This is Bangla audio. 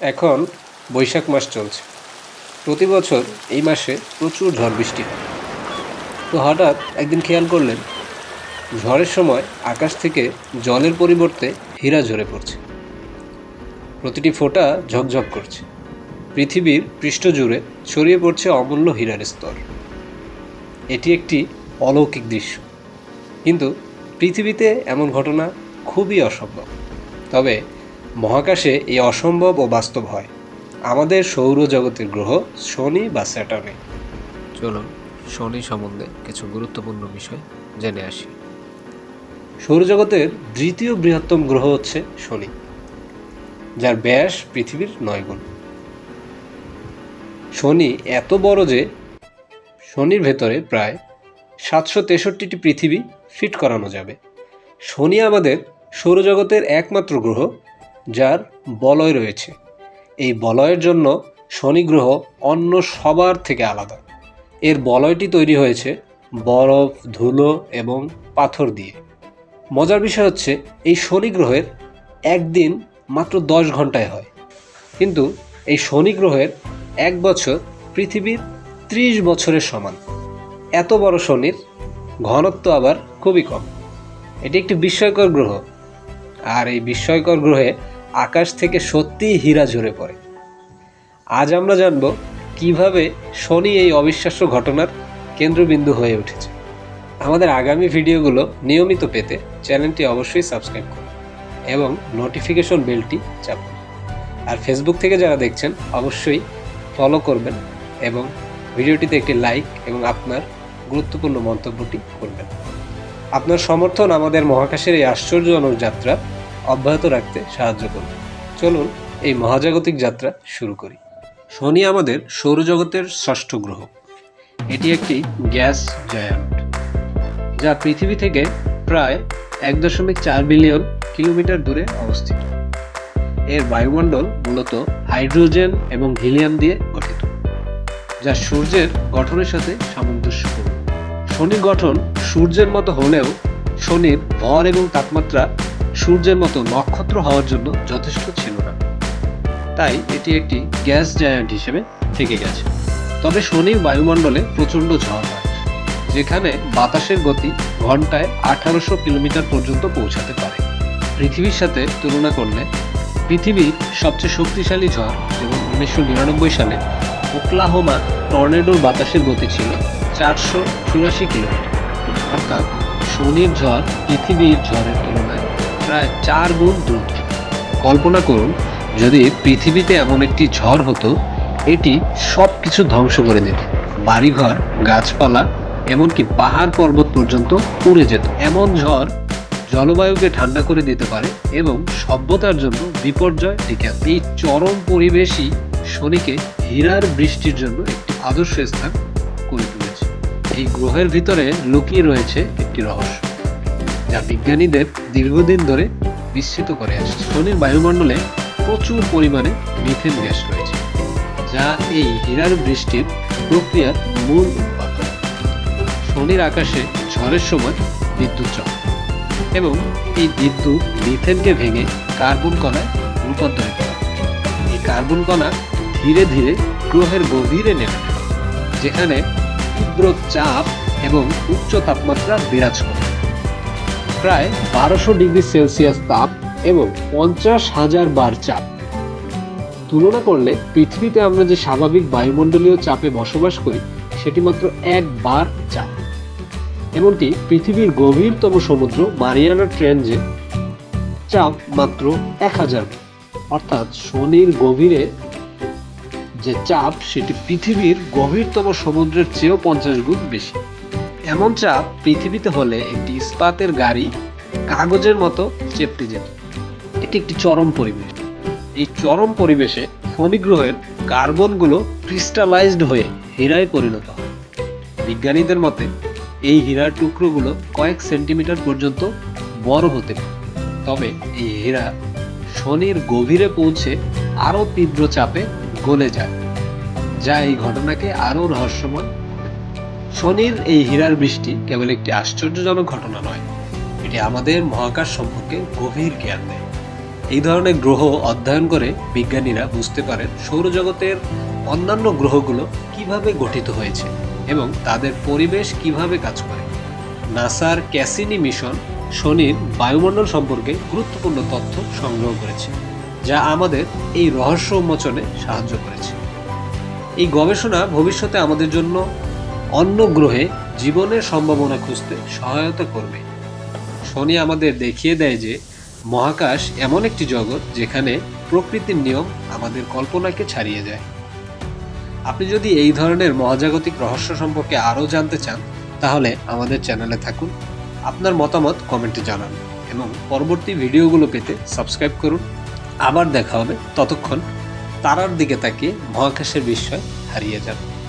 এখন বৈশাখ মাস চলছে। প্রতি বছর এই মাসে প্রচুর ঝড় বৃষ্টি হয়। তো হঠাৎ একদিন খেয়াল করলেন, ঝড়ের সময় আকাশ থেকে জলের পরিবর্তে হীরা ঝরে পড়ছে। প্রতিটি ফোঁটা ঝকঝক করছে। পৃথিবীর পৃষ্ঠ জুড়ে ছড়িয়ে পড়ছে অমূল্য হীরার স্তর। এটি একটি অলৌকিক দৃশ্য। কিন্তু পৃথিবীতে এমন ঘটনা খুবই অসম্ভব। তবে মহাকাশে এই অসম্ভব ও বাস্তব হয়। আমাদের সৌরজগতের গ্রহ শনি বা স্যাটার্নে। চলুন শনি সম্বন্ধে কিছু গুরুত্বপূর্ণ বিষয় জেনে আসি। সৌরজগতের দ্বিতীয় বৃহত্তম গ্রহ হচ্ছে শনি যার ব্যাস পৃথিবীর নয় গুণ। শনি এত বড় যে শনির ভেতরে প্রায় সাতশো তেষট্টিটি পৃথিবী ফিট করানো যাবে। শনি আমাদের সৌরজগতের একমাত্র গ্রহ যার বলয় রয়েছে। এই বলয়ের জন্য শনি গ্রহ অন্য সবার থেকে আলাদা। এর বলয়টি তৈরি হয়েছে বরফ, ধুলো এবং পাথর দিয়ে। মজার বিষয় হচ্ছে, এই শনি গ্রহের একদিন মাত্র দশ ঘন্টায় হয়। কিন্তু এই শনি গ্রহের এক বছর পৃথিবীর ত্রিশ বছরের সমান। এত বড় শনির ঘনত্ব আবার খুবই কম। এটি একটি বিস্ময়কর গ্রহ। আর এই বিস্ময়কর গ্রহে আকাশ থেকে সত্যিই হীরা ঝরে পড়ে। আজ আমরা জানব কীভাবে শনি এই অবিশ্বাস্য ঘটনার কেন্দ্রবিন্দু হয়ে উঠেছে। আমাদের আগামী ভিডিওগুলো নিয়মিত পেতে চ্যানেলটি অবশ্যই সাবস্ক্রাইব করুন এবং নোটিফিকেশন বেলটি চাপুন। আর ফেসবুক থেকে যারা দেখছেন, অবশ্যই ফলো করবেন এবং ভিডিওটিতে একটি লাইক এবং আপনার গুরুত্বপূর্ণ মন্তব্যটি করবেন। আপনার সমর্থন আমাদের মহাকাশের এই আশ্চর্যজনক যাত্রা অব্যাহত রাখতে সাহায্য করবে। চলুন এই মহাজাগতিক যাত্রা শুরু করি। শনি আমাদের সৌরজগতের ষষ্ঠ গ্রহ। এটি একটি গ্যাস জায়ান্ট, যা পৃথিবী থেকে প্রায় এক দশমিক চার বিলিয়ন কিলোমিটার দূরে অবস্থিত। এর বায়ুমণ্ডল মূলত হাইড্রোজেন এবং হিলিয়াম দিয়ে গঠিত, যা সূর্যের গঠনের সাথে সামঞ্জস্যপূর্ণ। শনির গঠন সূর্যের মতো হলেও শনির ভর এবং তাপমাত্রা সূর্যের মতো নক্ষত্র হওয়ার জন্য যথেষ্ট ছিল না। তাই এটি একটি গ্যাস জায়ান্ট হিসেবে থেকে গেছে। তবে শনির বায়ুমণ্ডলে প্রচণ্ড ঝড় হয়, যেখানে বাতাসের গতি ঘন্টায় আঠারোশো কিলোমিটার পর্যন্ত পৌঁছাতে পারে। পৃথিবীর সাথে তুলনা করলে পৃথিবীর সবচেয়ে শক্তিশালী ঝড় এবং উনিশশো নিরানব্বই সালে ওকলাহোমা টর্নেডোর বাতাসের গতি ছিল চারশো চুরাশি কিলোমিটার। অর্থাৎ শনির ঝড় পৃথিবীর ঝড়ের তুলনায় প্রায় চার গুণ দ্রুত কল্পনা করুন, যদি পৃথিবীতে এমন একটি ঝড় হতো, এটি সব কিছু ধ্বংস করে দিত। বাড়িঘর, গাছপালা, এমনকি পাহাড় পর্বত পর্যন্ত উড়ে যেত। এমন ঝড় জলবায়ুকে ঠান্ডা করে দিতে পারে এবং সভ্যতার জন্য বিপর্যয় ডেকে। এই চরম পরিবেশই শনিকে হীরার বৃষ্টির জন্য একটি আদর্শ স্থান করে তুলেছে। এই গ্রহের ভিতরে লুকিয়ে রয়েছে একটি রহস্য। যা বিজ্ঞানীদের দীর্ঘদিন ধরে বিস্মিত করে আসছে। শনির বায়ুমণ্ডলে প্রচুর পরিমাণে মিথেন গ্যাস রয়েছে, যা এই হীরার বৃষ্টির প্রক্রিয়ার মূল উৎপাদন শনির আকাশে ঝড়ের সময় বিদ্যুৎ চমকে এবং এই বিদ্যুৎ মিথেনকে ভেঙে কার্বন কণায় রূপান্তরিত হয়। এই কার্বন কণা ধীরে ধীরে গ্রহের গভীরে নেমে যেখানে তীব্র চাপ এবং উচ্চ তাপমাত্রা বিরাজ করে। প্রায় বারোশো ডিগ্রি সেলসিয়াস তাপ এবং পঞ্চাশ হাজার বার চাপ। তুলনা করলে পৃথিবীতে আমরা যে স্বাভাবিক বায়ুমণ্ডলীয় চাপে বসবাস করি, সেটি মাত্র এক বার চাপ। এমনকি পৃথিবীর গভীরতম সমুদ্র মারিয়ানা ট্রেঞ্জে চাপ মাত্র এক হাজার। অর্থাৎ শনির গভীরে যে চাপ, সেটি পৃথিবীর গভীরতম সমুদ্রের চেয়েও পঞ্চাশ গুণ বেশি। এমন চাপ পৃথিবীতে হলে একটি ইস্পাতের গাড়ি কাগজের মতো চেপটে যেত। এটি একটি চরম পরিবেশ। এই চরম পরিবেশে শনি গ্রহের কার্বনগুলো ক্রিস্টালাইজড হয়ে হীরায় পরিণত হয়। বিজ্ঞানীদের মতে, এই হীরার টুকরোগুলো কয়েক সেন্টিমিটার পর্যন্ত বড় হতে পারে। তবে এই হীরা শনির গভীরে পৌঁছে আরও তীব্র চাপে গলে যায়, যা এই ঘটনাকে আরও রহস্যময় শনির এই হীরার বৃষ্টি কেবল একটি আশ্চর্যজনক ঘটনা নয়। এটি আমাদের মহাকাশ সম্পর্কে গভীর জ্ঞান দেয়। এই ধরনের গ্রহ অধ্যয়ন করে বিজ্ঞানীরা বুঝতে পারেন সৌরজগতের অন্যান্য গ্রহগুলো কীভাবে গঠিত হয়েছে এবং তাদের পরিবেশ কীভাবে কাজ করে। নাসার ক্যাসিনি মিশন শনির বায়ুমণ্ডল সম্পর্কে গুরুত্বপূর্ণ তথ্য সংগ্রহ করেছে, যা আমাদের এই রহস্য উন্মোচনে সাহায্য করেছে। এই গবেষণা ভবিষ্যতে আমাদের জন্য অন্য গ্রহে জীবনের সম্ভাবনা খুঁজতে সহায়তা করবে। শনি আমাদের দেখিয়ে দেয় যে, মহাকাশ এমন একটি জগৎ যেখানে প্রকৃতির নিয়ম আমাদের কল্পনাকে ছাড়িয়ে যায়। আপনি যদি এই ধরনের মহাজাগতিক রহস্য সম্পর্কে আরও জানতে চান, তাহলে আমাদের চ্যানেলে থাকুন, আপনার মতামত কমেন্টে জানান এবং পরবর্তী ভিডিওগুলো পেতে সাবস্ক্রাইব করুন। আবার দেখা হবে ততক্ষণ তারার দিকে তাকিয়ে মহাকাশের বিস্ময় হারিয়ে যান